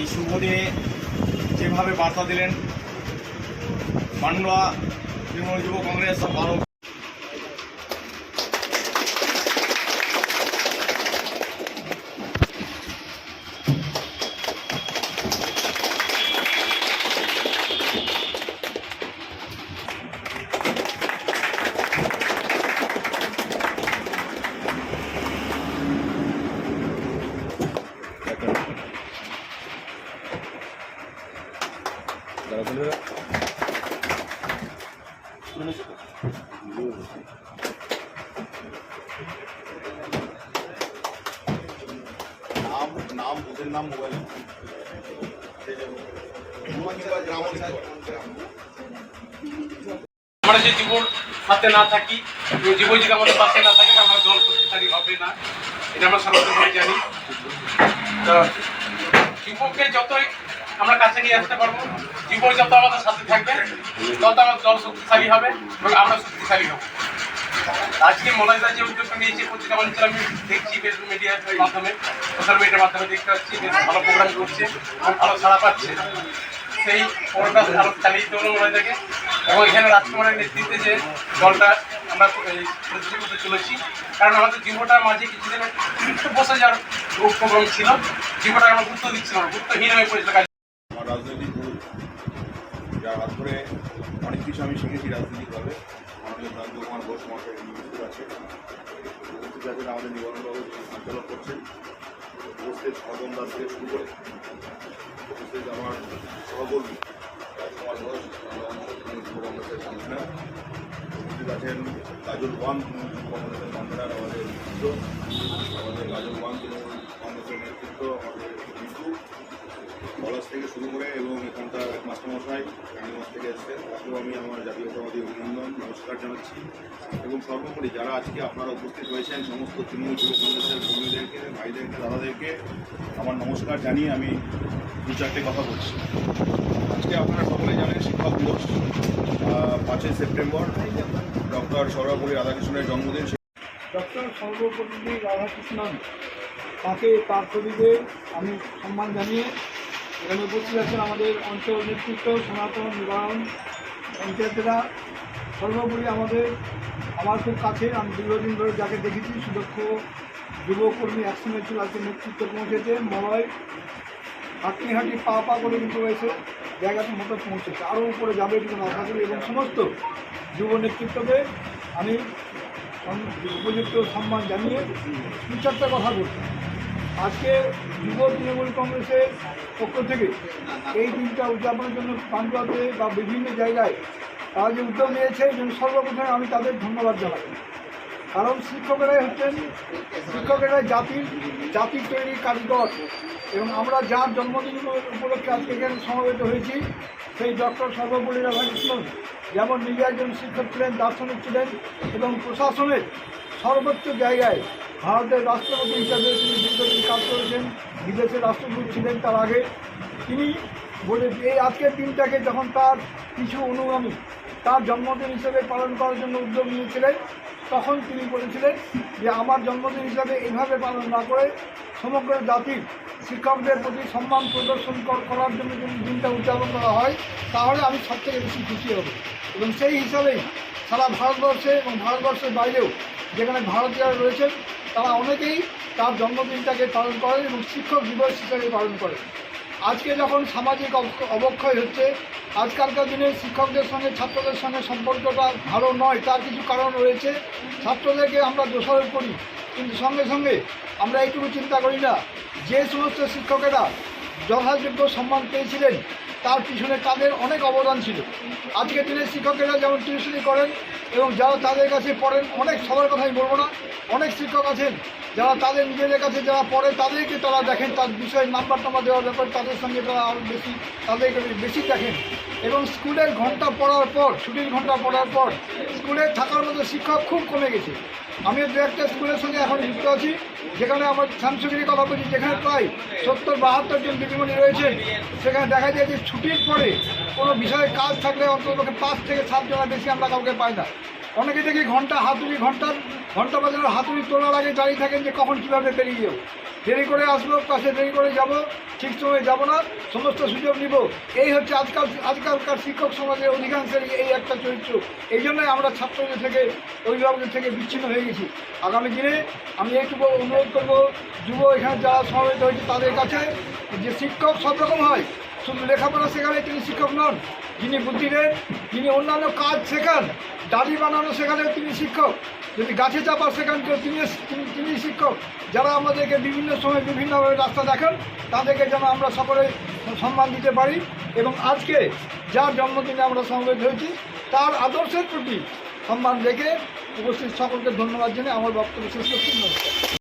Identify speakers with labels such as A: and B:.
A: এই শুভ দিনে যেভাবে বার্তা দিলেন মান্ডা তৃণমূল যুব কংগ্রেস
B: নাম নাম বুথের নাম মোবাইল।
C: আমরা যে জীবন সাথে না থাকি এবং জীবন যদি আমাদের পাশে না থাকে আমরা দল শক্তিশালী হবে না। এটা আমরা সর্বপ্রথমে জানি। তো যুবককে যতই আমরা কাছে নিয়ে আসতে পারব। জীবন যত আমাদের সাথে থাকবে, তত আমার দল শক্তিশালী হবে এবং আমরা শক্তিশালী হব। আজকে মলাইদা যে উদ্যোগটা নিয়েছে, পত্রিকা মানুষের আমি দেখছি ফেসবুক মিডিয়ার মাধ্যমে সোশ্যাল মিডিয়ার মাধ্যমে দেখতে পাচ্ছি বেশ ভালো প্রোগ্রাম করছে এবং ভালো সাড়া পাচ্ছে। সেই প্রোগ্রাম আরও চালিয়ে দিতে হলো মলাইদাকে এবং এখানে রাজকুমারের নেতৃত্বে যে দলটা আমরা করতে চলেছি, কারণ আমাদের জীবনটার মাঝে কিছুদিন বসে যাওয়ার উপক্রম ছিল। জীবনটা আমরা গুরুত্ব দিচ্ছিলাম, গুরুত্বহীন হয়ে পড়েছিল কাজ
B: আমার রাজনৈতিক গুরু যার হাত ধরে অনেক কিছু আমি শিখেছি রাজনৈতিকভাবে মাননীয় প্রান্ত কুমার ঘোষ উপস্থিত আছে। আছেন আমাদের নিবন্ধবাবু সঞ্চালক করছেন। উপস্থিত স্বপন দাস থেকে শুরু করে উপস্থিত আমার সহকর্মী আছেন কাজল ওয়ান, তৃণমূল কংগ্রেসের কনভেনার আমাদের আমাদের কাজল ওয়ান, তৃণমূল কংগ্রেসের নেতৃত্ব পলাশ থেকে শুরু করে এবং এখানকার মাস্টারমশাই রানীগঞ্জ থেকে এসছেন। তাকেও আমি আমার জাতীয়তাবাদী অভিনন্দন, নমস্কার জানাচ্ছি। এবং সর্বোপরি যারা আজকে আপনারা উপস্থিত হয়েছেন, সমস্ত তৃণমূল যুব কংগ্রেসের কর্মীদেরকে, ভাইদেরকে, দাদাদেরকে, আমার নমস্কার জানিয়ে আমি দু চারটে কথা বলছি। আজকে আপনারা সকলে জানেন শিক্ষক দিবস। পাঁচই সেপ্টেম্বর, ডক্টর সৌরভী রাধাকৃষ্ণের জন্মদিন।
D: ডক্টর সর্বপল্লী রাধাকৃষ্ণন, তাকে তার ছবিতে আমি সম্মান জানিয়ে এখানে উপস্থিত আছেন আমাদের অঞ্চল নেতৃত্ব, সনাতন, নিবারণ পঞ্চায়েতরা। সর্বোপরি আমাদের, আমার খুব কাছে, আমি দীর্ঘদিন ধরে যাকে দেখেছি, সুদক্ষ যুবকর্মী একসঙ্গে ছিল আজকে নেতৃত্ব পৌঁছেছে, মলয় হাঁটি হাঁটি পা পা করে কিন্তু এসে জায়গাটা মতো পৌঁছেছে। আরও উপরে যাবে কিন্তু আশা করি, এবং সমস্ত যুব নেতৃত্বকে আমি উপযুক্ত সম্মান জানিয়ে দু চারটা কথা বলছি। আজকে যুব তৃণমূল কংগ্রেসের পক্ষ থেকে এই দিনটা উদযাপনের জন্য পান্ডুয়াতে বা বিভিন্ন জায়গায় তারা যে উদ্যোগ নিয়েছে জন্য সর্বপ্রথমে আমি তাদের ধন্যবাদ জানাই। কারণ শিক্ষকেরাই হচ্ছেন, শিক্ষকেরাই জাতির জাতির তৈরি কারিগর এবং আমরা যার জন্মদিন উপলক্ষে আজকে এখানে সমবেত হয়েছি, সেই ডক্টর সর্বপল্লী রাধাকৃষ্ণন, যেমন নিজে একজন শিক্ষক ছিলেন, দার্শনিক ছিলেন এবং প্রশাসনের সর্বোচ্চ জায়গায় ভারতের রাষ্ট্রপতি হিসাবে তিনি দীর্ঘদিন কাজ করেছেন বিদেশের রাষ্ট্রদূত ছিলেন তার আগে। তিনি বলে, এই আজকের দিনটাকে যখন তার কিছু অনুগামী, তার জন্মদিন হিসেবে পালন করার জন্য উদ্যোগ নিয়েছিলেন, তখন তিনি বলেছিলেন যে, আমার জন্মদিন হিসাবে এইভাবে পালন না করে সমগ্র জাতির শিক্ষকদের প্রতি সম্মান প্রদর্শন করার জন্য যদি দিনটা উদযাপন করা হয়, তাহলে আমি সবথেকে বেশি খুশি হব। এবং সেই হিসাবেই সারা ভারতবর্ষে এবং ভারতবর্ষের বাইরেও যেখানে ভারতীয়রা রয়েছেন তারা অনেকেই তার জন্মদিনটাকে পালন করেন এবং শিক্ষক দিবস হিসাবে পালন করেন। আজকে যখন সামাজিক অব- অবক্ষয় হচ্ছে, আজকালকার দিনে শিক্ষকদের সঙ্গে, ছাত্রদের সঙ্গে সম্পর্কটা ভালো নয়, তার কিছু কারণ রয়েছে। ছাত্রদেরকে আমরা দোষারোপ করি, কিন্তু সঙ্গে সঙ্গে আমরা এইটুকু চিন্তা করি না, যে সমস্ত শিক্ষকেরা যথাযোগ্য সম্মান পেয়েছিলেন তার পিছনে তাদের অনেক অবদান ছিল। আজকের দিনে শিক্ষকেরা যেমন টিউশনি করেন এবং যারা তাদের কাছে পড়েন, অনেক সবার কথাই বলব না, অনেক শিক্ষক আছেন যারা তাদের নিজেদের কাছে যারা পড়ে, তাদেরকে তারা দেখেন, তার বিষয়ে নাম্বার টাম্বার দেওয়ার ব্যাপার, তাদের সঙ্গে তারা আরও বেশি তাদেরকে বেশি দেখেন। এবং স্কুলের ঘণ্টা পড়ার পর, ছুটির ঘণ্টা পড়ার পর, স্কুলে থাকার মতো শিক্ষক খুব কমে গেছে। আমি দু একটা স্কুলের সঙ্গে এখন যুক্ত আছি। যেখানে আমার শামসুগিরি কথা বলছি, যেখানে প্রায় সত্তর বাহাত্তর জন দিদিমণি রয়েছেন, সেখানে দেখা যায় যে ছুটির পরে কোনো বিষয়ে কাজ থাকলে অন্তত পাঁচ থেকে সাত বেশি আমরা কাউকে পাই না। অনেকে দেখি ঘণ্টা হাতুড়ি, ঘণ্টার, ঘণ্টা বাজানোর হাতুড়ি তোলার আগে দাঁড়িয়ে থাকেন যে কখন কীভাবে বেরিয়ে যাব। দেরি করে আসব কাছে দেরি করে যাব, ঠিক সময়ে যাব না, সমস্ত সুযোগ নিব। এই হচ্ছে আজকাল, আজকালকার শিক্ষক সমাজের অধিকাংশের এই একটা চরিত্র। এই জন্যই আমরা ছাত্রদের থেকে, অভিভাবকদের থেকে বিচ্ছিন্ন হয়ে গেছি। আগামী দিনে আমি একটু অনুরোধ করব, যুব এখানে যারা সমাবেত হয়েছে তাদের কাছে, যে শিক্ষক সব রকম হয়, শুধু লেখাপড়া শেখালে তিনি শিক্ষক নন, যিনি বুদ্ধি দেন যিনি অন্যান্য কাজ শেখান দাড়ি বানানো সেখানে তিনি শিক্ষক। যদি গাছে চাপা সেখানকেও তিনি তিনি শিক্ষক। যারা আমাদেরকে বিভিন্ন সময় বিভিন্নভাবে রাস্তা দেখেন, তাদেরকে যেন আমরা সকলে সম্মান দিতে পারি এবং আজকে যার জন্মদিনে আমরা সমবেত হয়েছি, তার আদর্শের প্রতি সম্মান রেখে উপস্থিত সকলকে ধন্যবাদ জানিয়ে আমার বক্তব্য শেষ করছি।